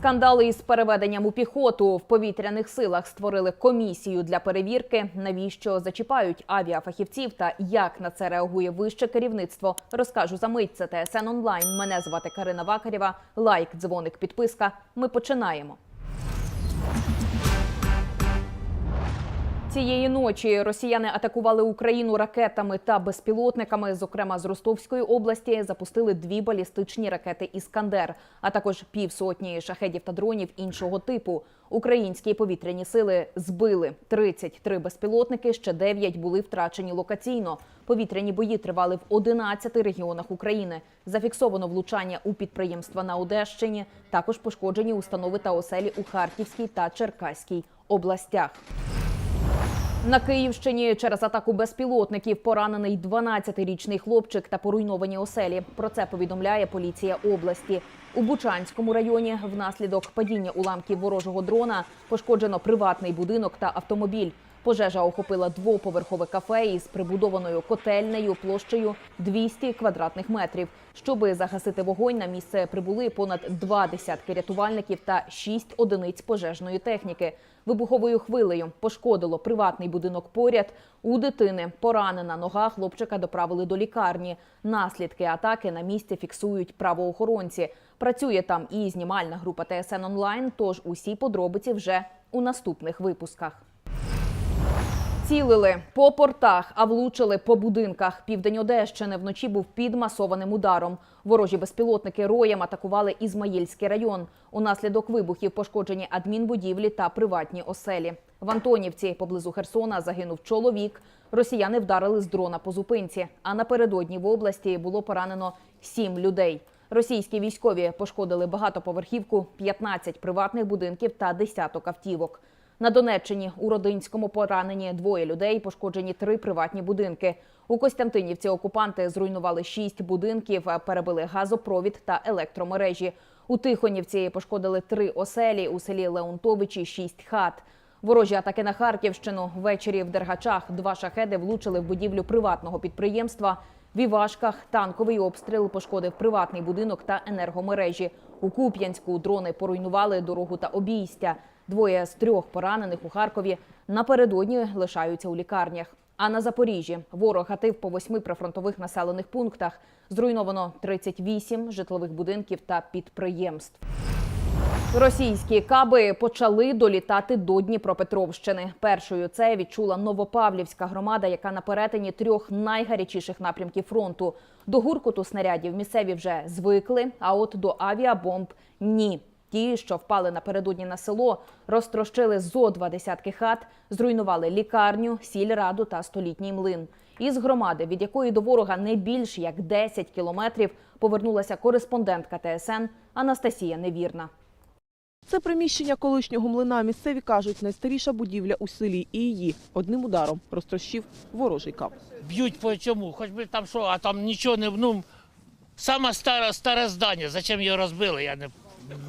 Скандали із переведенням у піхоту в повітряних силах створили комісію для перевірки. Навіщо зачіпають авіафахівців та як на це реагує вище керівництво? Розкажу за мить. Це ТСН онлайн. Мене звати Карина Вакарєва. Лайк, дзвоник, підписка. Ми починаємо. Цієї ночі росіяни атакували Україну ракетами та безпілотниками. Зокрема, з Ростовської області запустили дві балістичні ракети Іскандер, а також півсотні шахедів та дронів іншого типу. Українські повітряні сили збили 33 безпілотники. Ще 9 були втрачені локаційно. Повітряні бої тривали в 11 регіонах України. Зафіксовано влучання у підприємства на Одещині. Також пошкоджені установи та оселі у Харківській та Черкаській областях. На Київщині через атаку безпілотників поранений 12-річний хлопчик та поруйновані оселі. Про це повідомляє поліція області. У Бучанському районі внаслідок падіння уламків ворожого дрона пошкоджено приватний будинок та автомобіль. Пожежа охопила двоповерхове кафе із прибудованою котельнею площею 200 квадратних метрів. Щоби загасити вогонь, на місце прибули понад два десятки рятувальників та шість одиниць пожежної техніки. Вибуховою хвилею пошкодило приватний будинок поряд. У дитини поранена нога хлопчика доправили до лікарні. Наслідки атаки на місці фіксують правоохоронці. Працює там і знімальна група ТСН онлайн. Тож усі подробиці вже у наступних випусках. Цілили по портах, а влучили по будинках. Південь Одещини вночі був під масованим ударом. Ворожі безпілотники роєм атакували Ізмаїльський район. Унаслідок вибухів пошкоджені адмінбудівлі та приватні оселі. В Антонівці поблизу Херсона загинув чоловік. Росіяни вдарили з дрона по зупинці. А напередодні в області було поранено сім людей. Російські військові пошкодили багатоповерхівку, 15 приватних будинків та десяток автівок. На Донеччині у Родинському поранені двоє людей, пошкоджені три приватні будинки. У Костянтинівці окупанти зруйнували шість будинків, перебили газопровід та електромережі. У Тихонівці пошкодили три оселі, у селі Леонтовичі шість хат. Ворожі атаки на Харківщину ввечері в Дергачах два шахеди влучили в будівлю приватного підприємства. В Івашках танковий обстріл пошкодив приватний будинок та енергомережі. У Куп'янську дрони поруйнували дорогу та обійстя. Двоє з трьох поранених у Харкові напередодні лишаються у лікарнях. А на Запоріжжі ворог гатив по восьми прифронтових населених пунктах. Зруйновано 38 житлових будинків та підприємств. Російські каби почали долітати до Дніпропетровщини. Першою це відчула Новопавлівська громада, яка на перетині трьох найгарячіших напрямків фронту. До гуркоту снарядів місцеві вже звикли, а от до авіабомб ні. Ті, що впали напередодні на село, розтрощили зо два десятки хат, зруйнували лікарню, сільраду та столітній млин. Із громади, від якої до ворога не більш як 10 кілометрів, повернулася кореспондентка ТСН Анастасія Невірна. Це приміщення колишнього млина. Місцеві кажуть, найстаріша будівля у селі і її одним ударом розтрощив ворожий кап. б'ють по чому, хоч би там що, а там нічого не ну, саме старе, старе здання. Зачем його розбили, я не,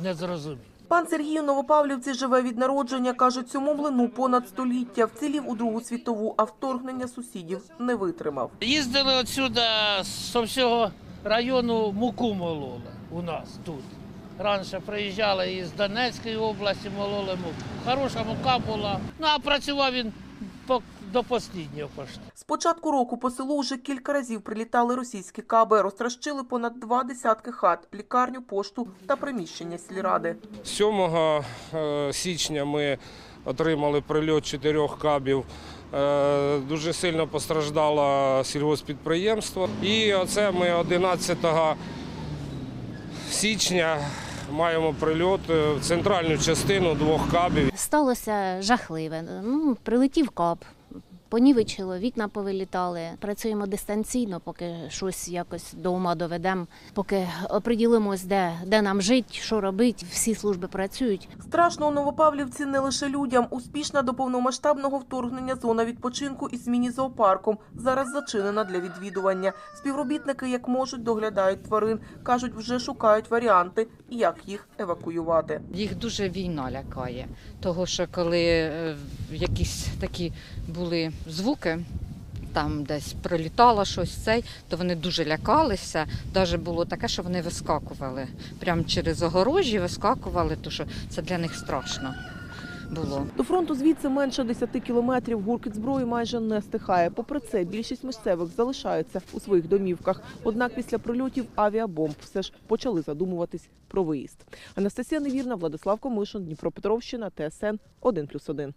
не зрозумів. Пан Сергій у Новопавлівці живе від народження. Каже, цьому млину понад століття. Вцілів у Другу світову, а вторгнення сусідів не витримав. Їздили отсюди з всього району муку мололи у нас тут. Раніше приїжджали із Донецької області, мололи муку. Хороша мука була. Ну а працював він по, до останнього пошти. З початку року по селу вже кілька разів прилітали російські каби, розтрощили понад два десятки хат, лікарню, пошту та приміщення сільради. 7 е, січня ми отримали прильот чотирьох кабів. Е, Дуже сильно постраждало сільгоспідприємство. І оце ми 11 січня маємо прильот в центральну частину двох кабів. Сталося жахливе. Ну, прилетів кап, понівечило, вікна повилітали. Працюємо дистанційно, поки щось якось до ума доведемо, поки оприділимось, де, де нам жити, що робити. Всі служби працюють. Страшно у Новопавлівці не лише людям. Успішна до повномасштабного вторгнення зона відпочинку із міні-зоопарком зараз зачинена для відвідування. Співробітники, як можуть, доглядають тварин. Кажуть, вже шукають варіанти, як їх евакуювати. Їх дуже війна лякає, того що коли е, якісь такі були звуки, там десь прилітало щось цей, то вони дуже лякалися. Навіть було таке, що вони вискакували. Прямо через огорожі вискакували, тому що це для них страшно було. До фронту звідси менше 10 кілометрів. Гуркіт зброї майже не стихає. Попри це, більшість місцевих залишаються у своїх домівках. Однак після прильотів авіабомб все ж почали задумуватись про виїзд. Анастасія Невірна, Владислав Комишин, Дніпропетровщина, ТСН 1+,1.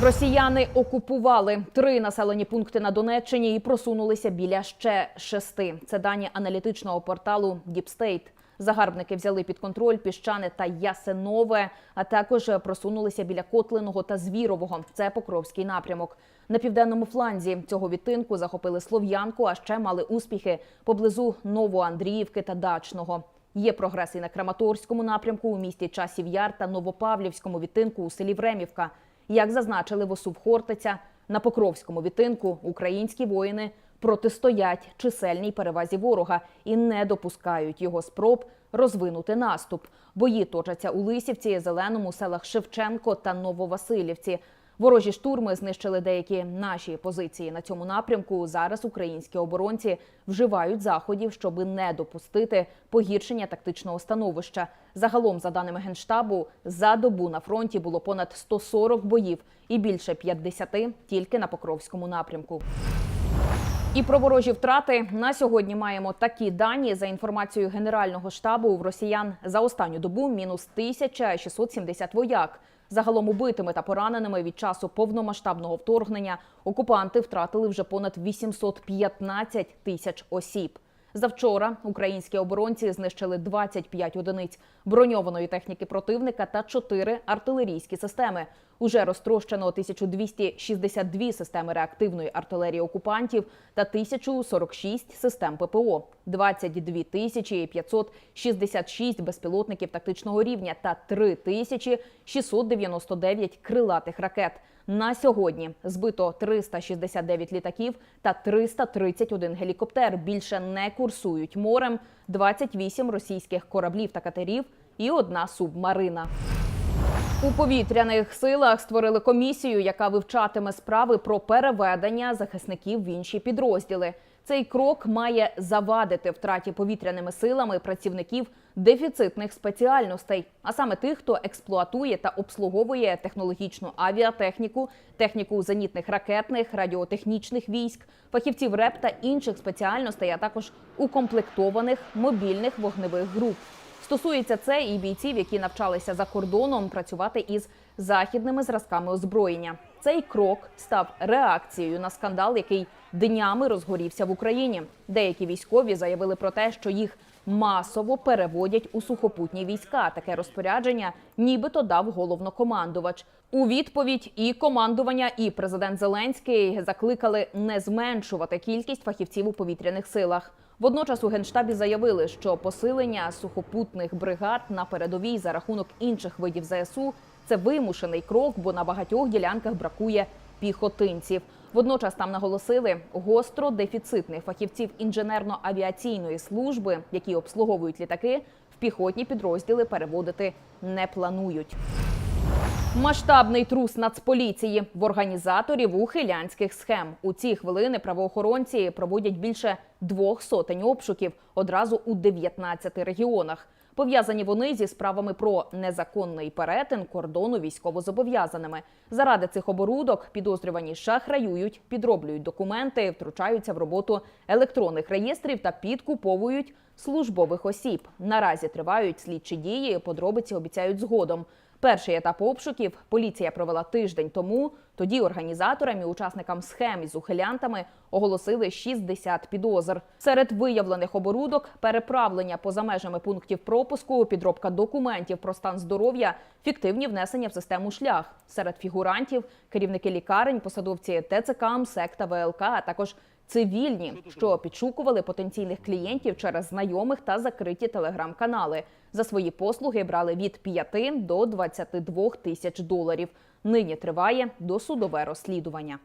Росіяни окупували три населені пункти на Донеччині і просунулися біля ще шести. Це дані аналітичного порталу State. Загарбники взяли під контроль піщане та Ясенове, а також просунулися біля Котлиного та Звірового. Це Покровський напрямок. На південному фланзі цього відтинку захопили Слов'янку, а ще мали успіхи поблизу Новоандріївки та Дачного. Є прогрес і на Краматорському напрямку у місті Часів Яр та Новопавлівському відтинку у селі Времівка. Як зазначили в осуб Хортиця, на Покровському вітинку українські воїни протистоять чисельній перевазі ворога і не допускають його спроб розвинути наступ. Бої точаться у Лисівці, Зеленому, селах Шевченко та Нововасилівці. Ворожі штурми знищили деякі наші позиції на цьому напрямку. Зараз українські оборонці вживають заходів, щоб не допустити погіршення тактичного становища. Загалом, за даними генштабу, за добу на фронті було понад 140 боїв і більше 50 тільки на Покровському напрямку. І про ворожі втрати на сьогодні маємо такі дані за інформацією Генерального штабу в росіян за останню добу мінус 1670 вояк. Загалом убитими та пораненими від часу повномасштабного вторгнення окупанти втратили вже понад 815 тисяч осіб. Завчора українські оборонці знищили 25 одиниць броньованої техніки противника та 4 артилерійські системи. Уже розтрощено 1262 системи реактивної артилерії окупантів та 1046 систем ППО, 22 тисячі 566 безпілотників тактичного рівня та 3 тисячі 699 крилатих ракет. На сьогодні збито 369 літаків та 331 гелікоптер. Більше не курсують морем, 28 російських кораблів та катерів і одна субмарина. У повітряних силах створили комісію, яка вивчатиме справи про переведення захисників в інші підрозділи. Цей крок має завадити втраті повітряними силами працівників дефіцитних спеціальностей, а саме тих, хто експлуатує та обслуговує технологічну авіатехніку, техніку зенітних ракетних, радіотехнічних військ, фахівців РЕП та інших спеціальностей, а також укомплектованих мобільних вогневих груп. Стосується це і бійців, які навчалися за кордоном працювати із західними зразками озброєння. Цей крок став реакцією на скандал, який днями розгорівся в Україні. Деякі військові заявили про те, що їх масово переводять у сухопутні війська. Таке розпорядження нібито дав головнокомандувач. У відповідь і командування, і президент Зеленський закликали не зменшувати кількість фахівців у повітряних силах. Водночас у генштабі заявили, що посилення сухопутних бригад на передовій за рахунок інших видів ЗСУ це вимушений крок, бо на багатьох ділянках бракує піхотинців. Водночас там наголосили гостро дефіцитних фахівців інженерно-авіаційної служби, які обслуговують літаки, в піхотні підрозділи переводити не планують. Масштабний трус нацполіції в організаторів ухилянських схем. У ці хвилини правоохоронці проводять більше двох сотень обшуків одразу у 19 регіонах. Пов'язані вони зі справами про незаконний перетин кордону військовозобов'язаними. Заради цих оборудок підозрювані шахраюють, підроблюють документи, втручаються в роботу електронних реєстрів та підкуповують службових осіб. Наразі тривають слідчі дії. Подробиці обіцяють згодом. Перший етап обшуків поліція провела тиждень тому. Тоді організаторам і учасникам схем із ухилянтами оголосили 60 підозр. Серед виявлених оборудок переправлення поза межами пунктів пропуску, підробка документів про стан здоров'я, фіктивні внесення в систему шлях. Серед фігурантів керівники лікарень, посадовці ТЦК, МСЕК та ВЛК, а також цивільні, що підшукували потенційних клієнтів через знайомих та закриті телеграм-канали. За свої послуги брали від 5 до 22 тисяч доларів. Нині триває досудове розслідування.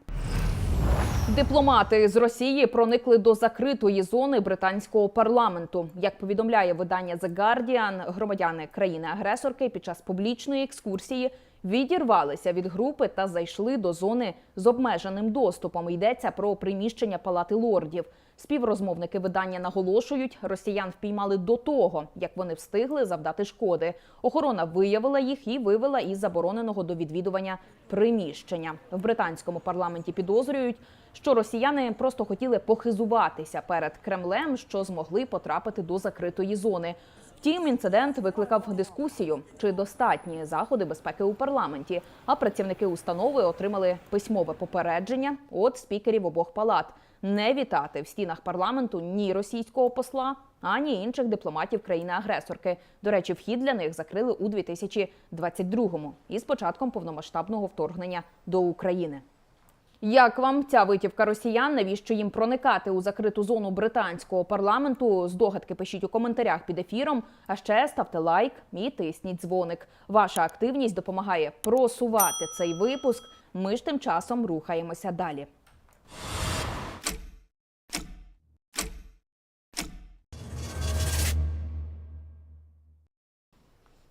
Дипломати з Росії проникли до закритої зони британського парламенту. Як повідомляє видання The Guardian, громадяни країни-агресорки під час публічної екскурсії відірвалися від групи та зайшли до зони з обмеженим доступом. Йдеться про приміщення палати лордів. Співрозмовники видання наголошують, росіян впіймали до того, як вони встигли завдати шкоди. Охорона виявила їх і вивела із забороненого до відвідування приміщення. В британському парламенті підозрюють, що росіяни просто хотіли похизуватися перед Кремлем, що змогли потрапити до закритої зони. Втім, інцидент викликав дискусію, чи достатні заходи безпеки у парламенті. А працівники установи отримали письмове попередження від спікерів обох палат не вітати в стінах парламенту ні російського посла, ані інших дипломатів країни-агресорки. До речі, вхід для них закрили у 2022-му із початком повномасштабного вторгнення до України. Як вам ця витівка росіян? Навіщо їм проникати у закриту зону британського парламенту? Здогадки пишіть у коментарях під ефіром. А ще ставте лайк і тисніть дзвоник. Ваша активність допомагає просувати цей випуск. Ми ж тим часом рухаємося далі.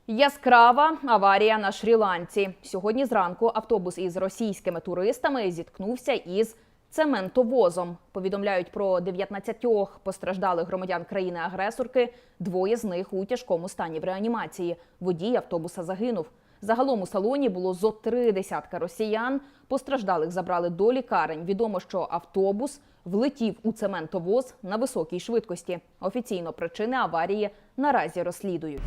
Яскрава аварія на Шрі-Ланці. Сьогодні зранку автобус із російськими туристами зіткнувся із цементовозом. Повідомляють про 19 постраждалих громадян країни-агресорки. Двоє з них у тяжкому стані в реанімації. Водій автобуса загинув. Загалом у салоні було зо три десятка росіян. Постраждалих забрали до лікарень. Відомо, що автобус влетів у цементовоз на високій швидкості. Офіційно причини аварії наразі розслідують.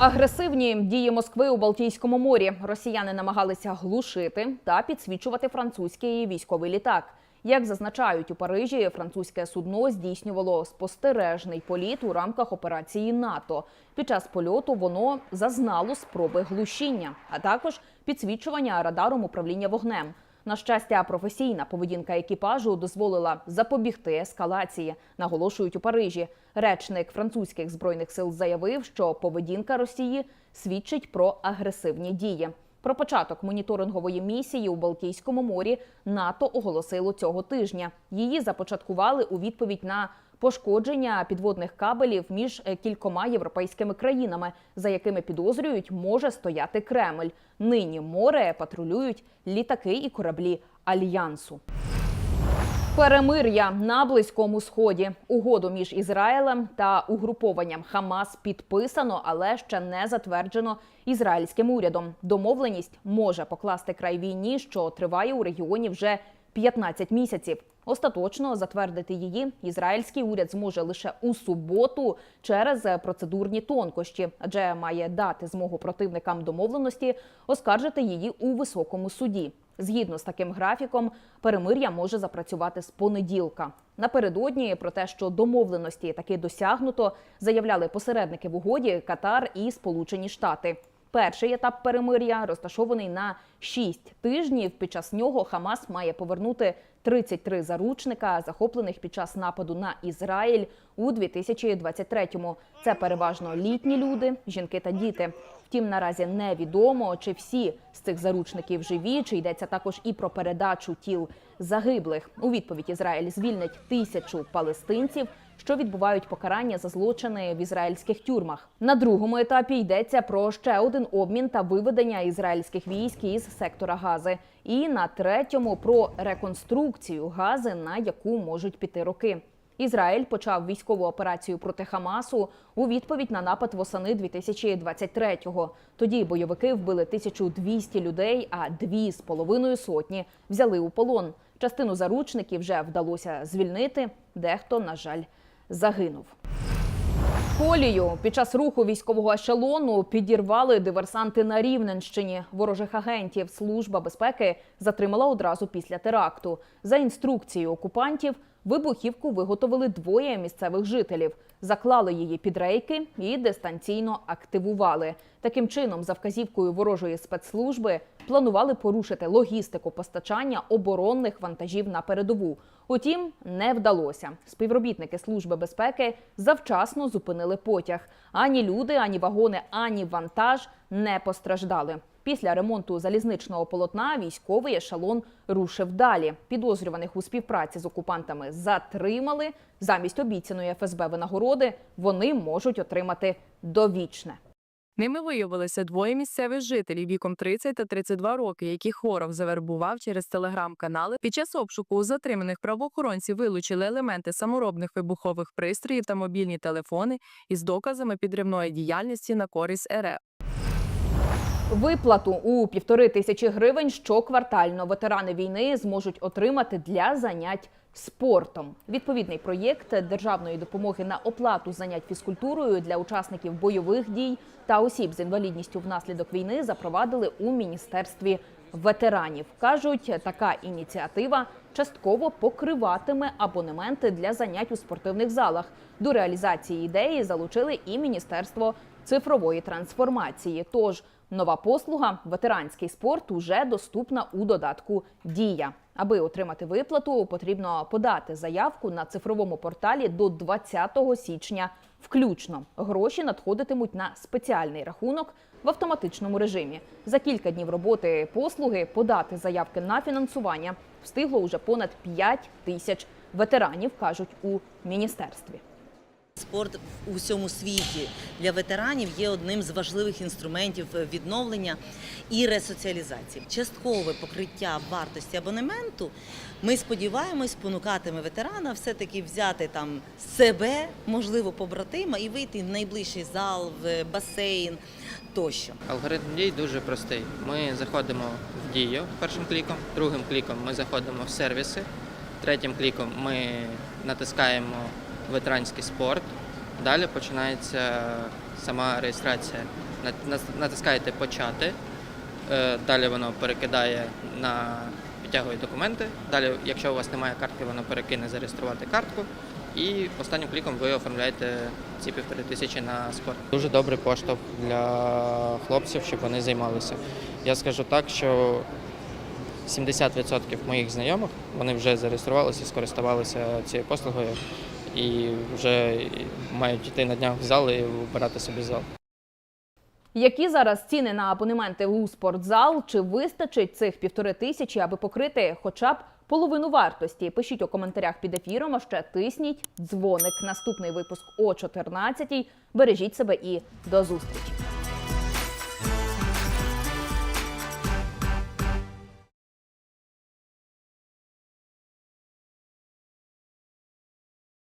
Агресивні дії Москви у Балтійському морі росіяни намагалися глушити та підсвічувати французький військовий літак. Як зазначають у Парижі, французьке судно здійснювало спостережний політ у рамках операції НАТО. Під час польоту воно зазнало спроби глушіння, а також підсвічування радаром управління вогнем. На щастя, професійна поведінка екіпажу дозволила запобігти ескалації, наголошують у Парижі. Речник французьких збройних сил заявив, що поведінка Росії свідчить про агресивні дії. Про початок моніторингової місії у Балтійському морі НАТО оголосило цього тижня. Її започаткували у відповідь на пошкодження підводних кабелів між е, кількома європейськими країнами, за якими підозрюють, може стояти Кремль. Нині море патрулюють літаки і кораблі альянсу. Перемир'я на близькому сході. Угоду між Ізраїлем та угрупованням Хамас підписано, але ще не затверджено ізраїльським урядом. Домовленість може покласти край війні, що триває у регіоні вже 15 місяців. Остаточно затвердити її ізраїльський уряд зможе лише у суботу через процедурні тонкощі, адже має дати змогу противникам домовленості оскаржити її у високому суді. Згідно з таким графіком, перемир'я може запрацювати з понеділка. Напередодні про те, що домовленості таки досягнуто, заявляли посередники в угоді Катар і Сполучені Штати. Перший етап перемир'я розташований на 6 тижнів. Під час нього Хамас має повернути 33 заручника, захоплених під час нападу на Ізраїль у 2023-му. Це переважно літні люди, жінки та діти. Втім, наразі невідомо, чи всі з цих заручників живі, чи йдеться також і про передачу тіл загиблих. У відповідь Ізраїль звільнить тисячу палестинців, що відбувають покарання за злочини в ізраїльських тюрмах. На другому етапі йдеться про ще один обмін та виведення ізраїльських військ із сектора Гази. І на третьому про реконструкцію Гази, на яку можуть піти роки. Ізраїль почав військову операцію проти Хамасу у відповідь на напад восени 2023-го. Тоді бойовики вбили 1200 людей, а дві з половиною сотні взяли у полон. Частину заручників вже вдалося звільнити. Дехто, на жаль, загинув. Колію під час руху військового ешелону підірвали диверсанти на Рівненщині. Ворожих агентів Служба безпеки затримала одразу після теракту. За інструкцією окупантів вибухівку виготовили двоє місцевих жителів, заклали її під рейки і дистанційно активували. Таким чином, за вказівкою ворожої спецслужби, планували порушити логістику постачання оборонних вантажів на передову. Утім, не вдалося. Співробітники служби безпеки завчасно зупинили потяг. Ані люди, ані вагони, ані вантаж не постраждали. Після ремонту залізничного полотна військовий ешелон рушив далі. Підозрюваних у співпраці з окупантами затримали. Замість обіцяної ФСБ винагороди вони можуть отримати довічне. Ними виявилися двоє місцевих жителів віком 30 та 32 роки, які хворов завербував через телеграм-канали. Під час обшуку у затриманих правоохоронці вилучили елементи саморобних вибухових пристроїв та мобільні телефони із доказами підривної діяльності на користь РФ. Виплату у півтори тисячі гривень щоквартально ветерани війни зможуть отримати для занять спортом. Відповідний проєкт державної допомоги на оплату занять фізкультурою для учасників бойових дій та осіб з інвалідністю внаслідок війни запровадили у міністерстві ветеранів. кажуть, така ініціатива частково покриватиме абонементи для занять у спортивних залах. До реалізації ідеї залучили і міністерство цифрової трансформації. Тож нова послуга ветеранський спорт уже доступна у додатку Дія. Аби отримати виплату, потрібно подати заявку на цифровому порталі до 20 січня. Включно гроші надходитимуть на спеціальний рахунок в автоматичному режимі. За кілька днів роботи послуги подати заявки на фінансування встигло уже понад 5 тисяч ветеранів, кажуть у міністерстві. Спорт у всьому світі для ветеранів є одним з важливих інструментів відновлення і ресоціалізації. Часткове покриття вартості абонементу. Ми сподіваємось, спонукатиме ветерана все-таки взяти там себе, можливо, побратима і вийти в найближчий зал, в басейн тощо. Алгоритм дій дуже простий. Ми заходимо в дію першим кліком, другим кліком ми заходимо в сервіси, третім кліком ми натискаємо ветеранський спорт. Далі починається сама реєстрація. На- на- Натискаєте почати. Е, Далі воно перекидає на підтягує документи. Далі, якщо у вас немає картки, воно перекине зареєструвати картку. І останнім кліком ви оформляєте ці півтори тисячі на спорт. Дуже добрий поштовх для хлопців, щоб вони займалися. Я скажу так, що 70% моїх знайомих вони вже зареєструвалися, і скористувалися цією послугою і вже мають йти на днях в зал і вибирати собі зал. Які зараз ціни на абонементи у спортзал? Чи вистачить цих півтори тисячі, аби покрити хоча б половину вартості? Пишіть у коментарях під ефіром, а ще тисніть дзвоник. Наступний випуск о 14 Бережіть себе і до зустрічі.